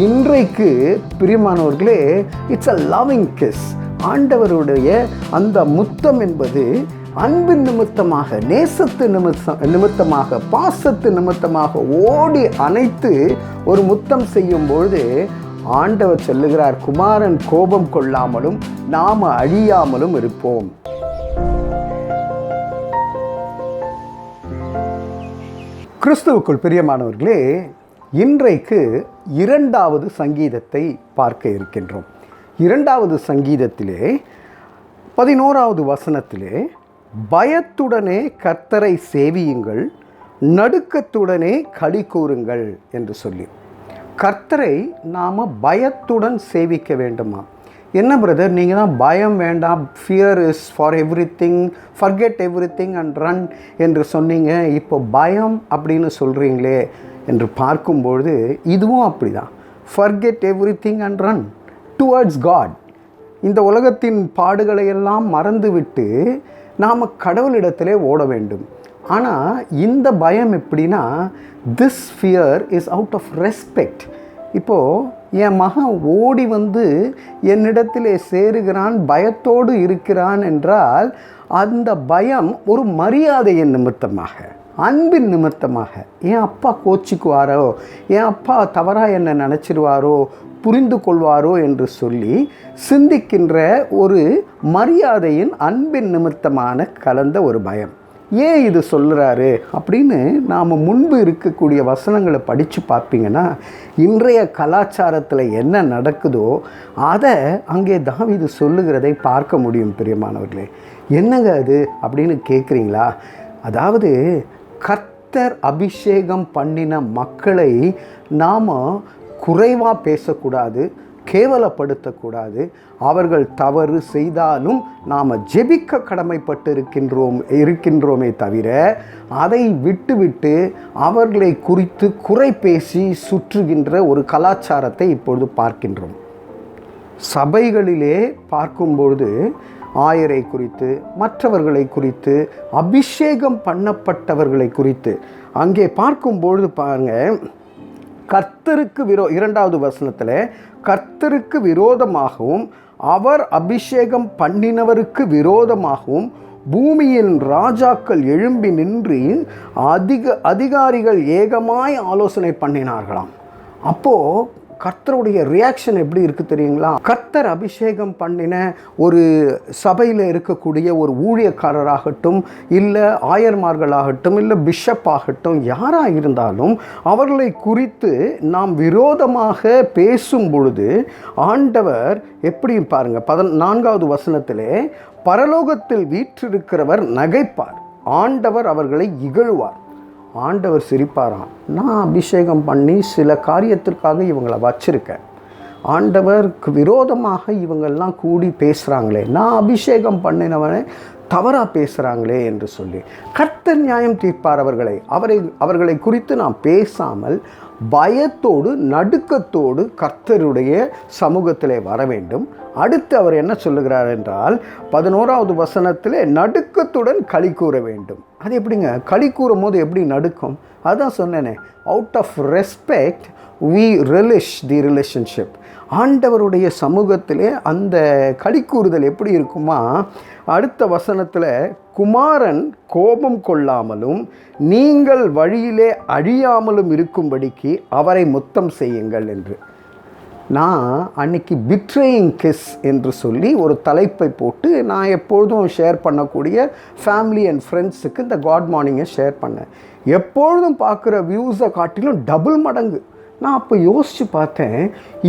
இன்றைக்கு பிரியமானவர்களே it's a loving kiss ஆண்டவருடைய அந்த முத்தம் என்பது அன்பின் நிமித்தமாக நேசத்து நிமித்தம் நிமித்தமாக பாசத்து நிமித்தமாக ஓடி அணைத்து ஒரு முத்தம் செய்யும் பொழுது ஆண்டவர் சொல்லுகிறார் குமாரன் கோபம் கொள்ளாமலும் நாம அழியாமலும் இருப்போம். கிறிஸ்துவுக்குள் பிரியமானவர்களே இன்றைக்கு இரண்டாவது சங்கீதத்தை பார்க்க இருக்கின்றோம். இரண்டாவது சங்கீதத்திலே பதினோராவது வசனத்திலே பயத்துடனே கர்த்தரை சேவியுங்கள் நடுக்கத்துடனே களி கூறுங்கள் என்று சொல்லி. கர்த்தரை நாம் பயத்துடன் சேவிக்க வேண்டுமா? என்ன பிரதர் நீங்கள் தான் பயம் வேண்டாம் fear is for everything forget everything and run என்று சொன்னீங்க இப்போ பயம் அப்படின்னு சொல்கிறீங்களே என்று பார்க்கும்பொழுது இதுவும் அப்படி தான் forget everything and run towards God இந்த உலகத்தின் பாடுகளை எல்லாம் மறந்துவிட்டு நாம் கடவுளிடத்திலே ஓட வேண்டும். ஆனால் இந்த பயம் எப்படின்னா this fear is out of respect இப்போது என் மகன் ஓடி வந்து என்னிடத்திலே சேருகிறான் பயத்தோடு இருக்கிறான் என்றால் அந்த பயம் ஒரு மரியாதையின் நிமித்தமாக. அன்பின் நிமித்தமாக என் அப்பா கோச்சிக்குவாரோ என் அப்பா தவறாக என்ன நினச்சிடுவாரோ புரிந்து கொள்வாரோ என்று சொல்லி சிந்திக்கின்ற ஒரு மரியாதையின் அன்பின் நிமித்தமான கலந்த ஒரு பயம். ஏன் இது சொல்கிறாரு அப்படின்னு நாம் முன்பு இருக்கக்கூடிய வசனங்களை படித்து பார்ப்பீங்கன்னா இன்றைய கலாச்சாரத்தில் என்ன நடக்குதோ அதை அங்கே தாவிது சொல்லுகிறதை பார்க்க முடியும் பிரியமானவர்களே. என்னங்க அது அப்படின்னு கேட்குறீங்களா அதாவது கர்த்தர் அபிஷேகம் பண்ணின மக்களை நாம் குறைவாக பேசக்கூடாது கேவலப்படுத்தக்கூடாது. அவர்கள் தவறு செய்தாலும் நாம் ஜெபிக்க கடமைப்பட்டு இருக்கின்றோம் இருக்கின்றோமே தவிர அதை விட்டுவிட்டு அவர்களை குறித்து குறை பேசி சுற்றுகின்ற ஒரு கலாச்சாரத்தை இப்பொழுது பார்க்கின்றோம். சபைகளிலே பார்க்கும்பொழுது ஆயரை குறித்து மற்றவர்களை குறித்து அபிஷேகம் பண்ணப்பட்டவர்களை குறித்து. அங்கே பார்க்கும்பொழுது பாருங்க கர்த்தருக்கு விரோ இரண்டாவது வசனத்தில் கர்த்தருக்கு விரோதமாகவும் அவர் அபிஷேகம் பண்ணினவருக்கு விரோதமாகவும் பூமியின் ராஜாக்கள் எழும்பி நின்று அதிக அதிகாரிகள் ஏகமாய் ஆலோசனை பண்ணினார்களாம். அப்போது கர்த்தருடைய ரியாக்ஷன் எப்படி இருக்குது தெரியுங்களா? கர்த்தர் அபிஷேகம் பண்ணின ஒரு சபையில் இருக்கக்கூடிய ஒரு ஊழியக்காரராகட்டும் இல்லை ஆயர்மார்களாகட்டும் இல்லை பிஷப் ஆகட்டும் யாராக இருந்தாலும் அவர்களை குறித்து நாம் விரோதமாக பேசும் பொழுது ஆண்டவர் எப்படி பாருங்கள் பதன் நான்காவது வசனத்திலே பரலோகத்தில் வீற்றிருக்கிறவர் நகைப்பார் ஆண்டவர் அவர்களை இகழ்வார். ஆண்டவர் சிரிப்பாராம் நான் அபிஷேகம் பண்ணி சில காரியத்திற்காக இவங்களை வச்சுருக்கேன். ஆண்டவருக்கு விரோதமாக இவங்கெல்லாம் கூடி பேசுகிறாங்களே நான் அபிஷேகம் பண்ணினவனை தவறாக பேசுகிறாங்களே என்று சொல்லி கர்த்தர் நியாயம் தீர்ப்பார் அவர்களை. அவரை அவர்களை குறித்து நாம் பேசாமல் பயத்தோடு நடுக்கத்தோடு கர்த்தருடைய சமூகத்திலே வர வேண்டும் அடுத்து அவர் என்ன சொல்லுகிறார் என்றால் பதினோராவது வசனத்திலே நடுக்கத்துடன் களி கூற வேண்டும். அது எப்படிங்க? களி கூறும் போது எப்படி நடுக்கும்? அதான் சொன்னேனே out of respect we relish the relationship ஆண்டவருடைய சமூகத்திலே அந்த கலிக்கூறுதல் எப்படி இருக்குமா? அடுத்த வசனத்தில் குமாரன் கோபம் கொள்ளாமலும் நீங்கள் வழியிலே அழியாமலும் இருக்கும்படிக்கு அவரை முத்தம் செய்யுங்கள் என்று. நான் அன்னைக்கு பிட்ரேயிங் கிஸ் என்று சொல்லி ஒரு தலைப்பை போட்டு நான் எப்பொழுதும் ஷேர் பண்ணக்கூடிய ஃபேமிலி அண்ட் ஃப்ரெண்ட்ஸுக்கு இந்த காட் மார்னிங்கை ஷேர் பண்ணேன். எப்பொழுதும் பார்க்குற வியூஸை காட்டிலும் டபுள் மடங்கு. நான் அப்போ யோசித்து பார்த்தேன்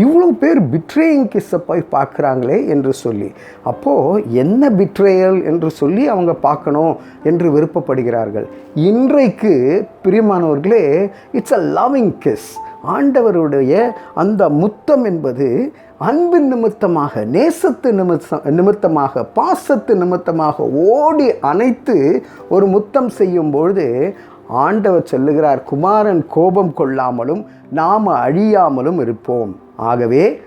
இவ்வளோ பேர் பிட்ரேயிங் கிஸ்ஸை போய் பார்க்குறாங்களே என்று சொல்லி. அப்போது என்ன பிட்ரேயல் என்று சொல்லி அவங்க பார்க்கணும் என்று விருப்பப்படுகிறார்கள். இன்றைக்கு பிரியமானவர்களே இட்ஸ் அ லவ்விங் கிஸ் ஆண்டவருடைய அந்த முத்தம் என்பது அன்பின் நிமித்தமாக நேசத்து நிமித்தம் நிமித்தமாக பாசத்து நிமித்தமாக ஓடி அணைத்து ஒரு முத்தம் செய்யும் பொழுது ஆண்டவர் சொல்லுகிறார் குமாரன் கோபம் கொள்ளாமலும் நாம் அழியாமலும் இருப்போம். ஆகவே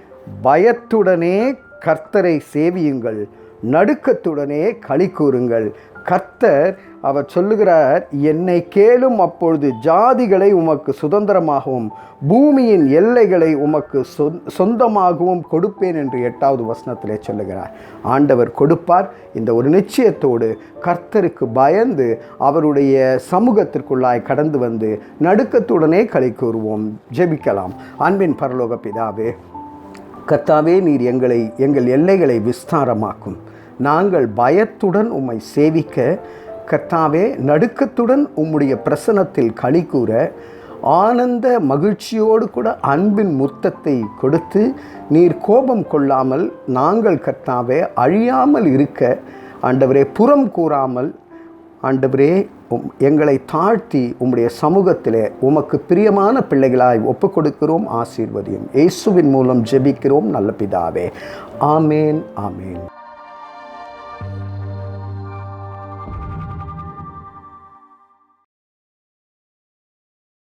பயத்துடனே கர்த்தரை சேவியுங்கள். நடுக்கத்துடனே களி கூறுங்கள். கர்த்தர் அவர் சொல்லுகிறார் என்னை கேளும் அப்பொழுது ஜாதிகளை உமக்கு சுதந்திரமாகவும் பூமியின் எல்லைகளை உமக்கு சொந்தமாகவும் கொடுப்பேன் என்று எட்டாவது வசனத்திலே சொல்லுகிறார். ஆண்டவர் கொடுப்பார் இந்த ஒரு நிச்சயத்தோடு. கர்த்தருக்கு பயந்து அவருடைய சமூகத்திற்குள்ளாய் கடந்து வந்து நடுக்கத்துடனே களி கூறுவோம். ஜெபிக்கலாம். அன்பின் பரலோக பிதாவே கத்தாவே நீர் எங்களை எங்கள் எல்லைகளை விஸ்தாரமாக்கும். நாங்கள் பயத்துடன் உம்மை சேவிக்க கத்தாவே நடுக்கத்துடன் உம்முடைய பிரசனத்தில் களி கூற ஆனந்த மகிழ்ச்சியோடு கூட அன்பின் முத்தத்தை கொடுத்து நீர் கோபம் கொள்ளாமல் நாங்கள் கர்த்தாவே அழியாமல் இருக்க ஆண்டவரே புறம் கூறாமல் ஆண்டவரே எங்களை தாழ்த்தி உம்முடைய சமூகத்திலே உமக்கு பிரியமான பிள்ளைகளாய் ஒப்பு கொடுக்கிறோம் ஆசீர்வதியும். இயேசுவின் மூலம் ஜெபிக்கிறோம் நல்ல பிதாவே. ஆமேன் ஆமேன்.